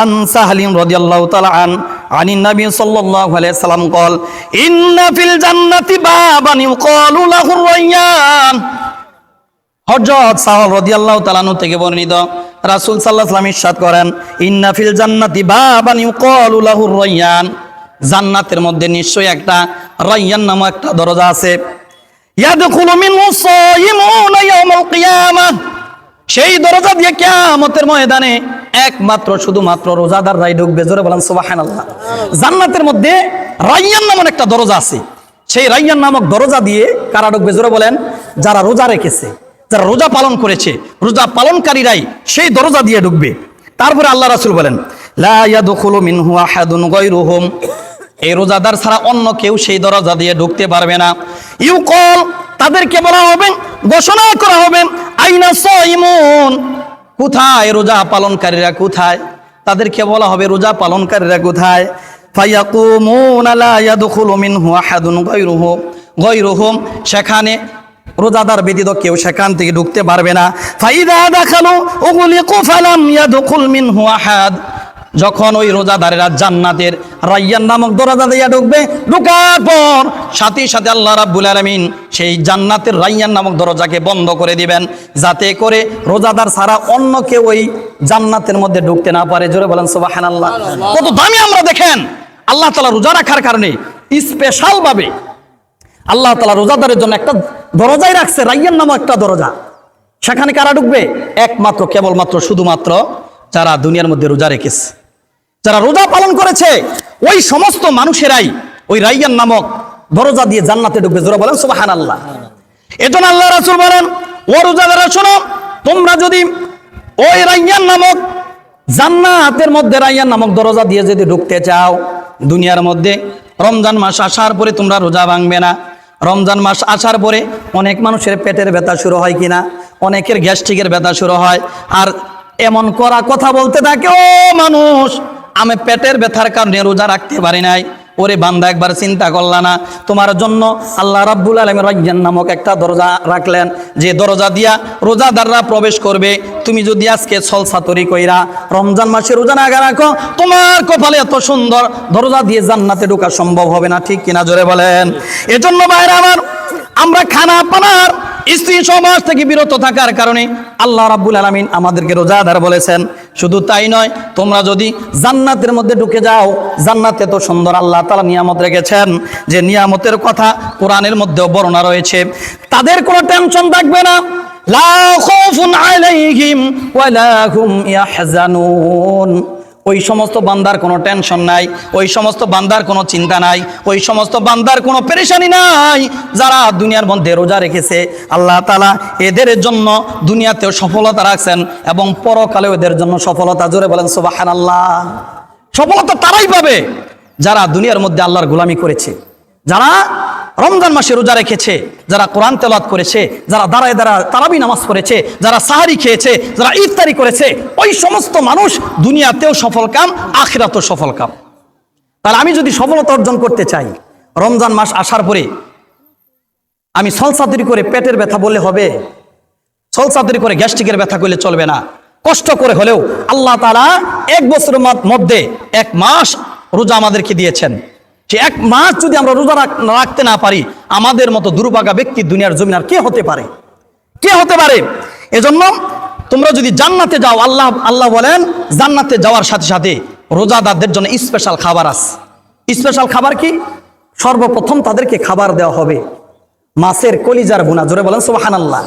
আনসা সাহালিম রাদিয়াল্লাহু তাআলা আন, আনিন নবী সাল্লাল্লাহু আলাইহি সাল্লাম কল, ইন্না ফিল জান্নাতি বাবান ইউকালু লাহু রায়্যান হযরত সাহাল রাদিয়াল্লাহু তাআলা থেকে বর্ণিত রাসূল সাল্লাল্লাহু আলাইহি সাল্লাম ইরশাদ করেন, ইন্না ফিল জান্নাতি বাবান ইউকালু লাহু রায়্যান জান্নাতের মধ্যে নিশ্চয়ই একটা রায়্যান নামক একটা দরজা আছে। ইয়াদখুলু মিনহু সায়িমুনা ইয়াওমাল কিয়ামাহ সেই দরজা দিয়ে কিয়ামতের ময়দানে একমাত্র শুধুমাত্র রোজাদাররাই ঢুকবে, জোরে বলেন আল্লাহ জান্নাতের মধ্যে রাইয়ান নামক একটা দরজা আছে। সেই রাইয়ান নামক দরজা দিয়ে কারা ঢুকবে, জোরে বলেন? যারা রোজা রেখেছে, যারা রোজা পালন করেছে, রোজা পালনকারীরাই সেই দরজা দিয়ে ঢুকবে। তারপরে আল্লাহ রাসূল বলেন এই রোজাদার ছাড়া অন্য কেউ সেই দরজা দিয়ে ঢুকতে পারবে না। ইউকল তাদেরকে বলা হবে, ঘোষণা করা হবে, আইনা সাইমুন। কোথায় রোজা পালনকারীরা কোথায়? তাদেরকে বলা হবে রোজা পালনকারীরা কোথায়? সেখানে রোজাদার ব্যতীত কেউ সেখান থেকে ঢুকতে পারবে না। ফাইদা দেখাল ওগুলি ফালাম ইয়াদখুল মিন আহাদ। যখন ওই রোজাদারেরা জান্নাতের রাইয়ান নামক দরজা দিয়ে ঢুকবে ঢুকার পর সাথে সাথে আল্লাহ রাব্বুল আলামিন সেই জান্নাতের রাইয়ান নামক দরজাকে বন্ধ করে দিবেন যাতে করে রোজাদার ছাড়া অন্য কেউ ওই জান্নাতের মধ্যে ঢুকতে না পারে। জোরে বলেন সুবহানাল্লাহ। কত দামি আমরা দেখেন। আল্লাহ তাআলা রোজা রাখার কারণে স্পেশাল ভাবে আল্লাহ তালা রোজাদারের জন্য একটা দরজাই রাখছে রাইয়ান নামক একটা দরজা। সেখানে কারা ঢুকবে? একমাত্র কেবলমাত্র শুধুমাত্র যারা দুনিয়ার মধ্যে রোজা রেখেছে। যারা রোজা পালন করেছে, ওই সমস্ত মানুষেরাই ওই রাইয়ান নামক দরজা দিয়ে জান্নাতে ঢুকবে। জোরা বলেন সুবাহান আল্লাহ এজন্য আল্লাহ রাসূল বলেন, ও রোজাদারা শোনো, তোমরা যদি ওই রাইয়ান নামক জান্নাতের মধ্যে, রাইয়ান নামক দরজা দিয়ে যদি ঢুকতে চাও, দুনিয়ার মধ্যে, রমজান মাস আসার পরে তোমরা রোজা ভাঙবে না। রমজান মাস আসার পরে অনেক মানুষের পেটের ব্যথা শুরু হয় কিনা, অনেকের গ্যাস্ট্রিকের ব্যথা শুরু হয়। আর এমন করা কথা বলতে থাকে, ও মানুষ আমি পেটের ব্যথার কারণে রোজা রাখতে পারি নাই। ওরে বান্দা, একবার চিন্তা করলা না। তোমার জন্য আল্লাহ রাব্বুল আলম রাজ্জান নামক একটা দরজা রাখলেন। যে দরজা দিয়া রোজাদাররা প্রবেশ করবে। তুমি যদি আজকে সলসা তরি কইরা রমজান মাসে রোজা না রাখো, তোমার কপালে এত সুন্দর দরজা দিয়ে জান্নাতে ঢোকা সম্ভব হবে না। ঠিক কিনা জোরে বলেন। এজন্য বাইরে আমার, আমরা খানা পানার স্ত্রী সমাজ থেকে বিরত থাকার কারণে আল্লাহ রাব্বুল আলামিন আমাদেরকে রোজাদার বলেছেন। শুধু তাই নয়, তোমরা যদি জান্নাতের মধ্যে ঢুকে যাও, জান্নাতে তো সুন্দর আল্লাহ তালা নিয়ামত রেখেছেন, যে নিয়ামতের কথা কোরআনের মধ্যেও বর্ণনা রয়েছে। তাদের কোনো টেনশন থাকবে না। লা খাউফুন আলাইহিম ওয়ালা হুম ইয়াহজানুন। ওই সমস্ত বান্দার কোনো টেনশন নাই, ওই সমস্ত বান্দার কোনো চিন্তা নাই, ওই সমস্ত বান্দার কোনো পেরেশানি নাই যারা দুনিয়ার মধ্যে রোজা রেখেছে। আল্লাহ তালা এদের জন্য দুনিয়াতেও সফলতা রাখছেন এবং পরকালেও এদের জন্য সফলতা। জোরে বলেন সুবাহান আল্লাহ সফলতা তারাই পাবে যারা দুনিয়ার মধ্যে আল্লাহর গোলামি করেছে। যারা রমজান মাসে রোজা রেখেছে, যারা কোরআন তেলাত করেছে, যারা দাঁড়ায় দাঁড়া তারাবি নামাজ পড়েছে, যারা সাহারি খেয়েছে, যারা ইফতারি করেছে, ওই সমস্ত মানুষ দুনিয়াতেও সফল কাম, আখিরাতেও সফল কাম। তাহলে আমি যদি সফলতা অর্জন করতে চাই, রমজান মাস আসার পরে আমি সলসাতুরি করে পেটের ব্যথা বললে হবে সলসাতুরি করে গ্যাস্ট্রিকের ব্যথা করলে চলবে না। কষ্ট করে হলেও আল্লাহ তালা এক বছরের মধ্যে এক মাস রোজা আমাদেরকে দিয়েছেন। সে এক মাস যদি আমরা রোজা রাখতে না পারি, আমাদের মতো দুর্ভাগা ব্যক্তি দুনিয়ার জমিন আর কে হতে পারে? কে হতে পারে? এজন্য তোমরা যদি জান্নাতে যাও, আল্লাহ আল্লাহ বলেন, জান্নাতে যাওয়ার সাথে সাথে রোজাদারদের জন্য স্পেশাল খাবার আছে স্পেশাল খাবার কি? সর্বপ্রথম তাদেরকে খাবার দেওয়া হবে। মাছের কলিজার গুণা, জোরে বলেন সুবাহান আল্লাহ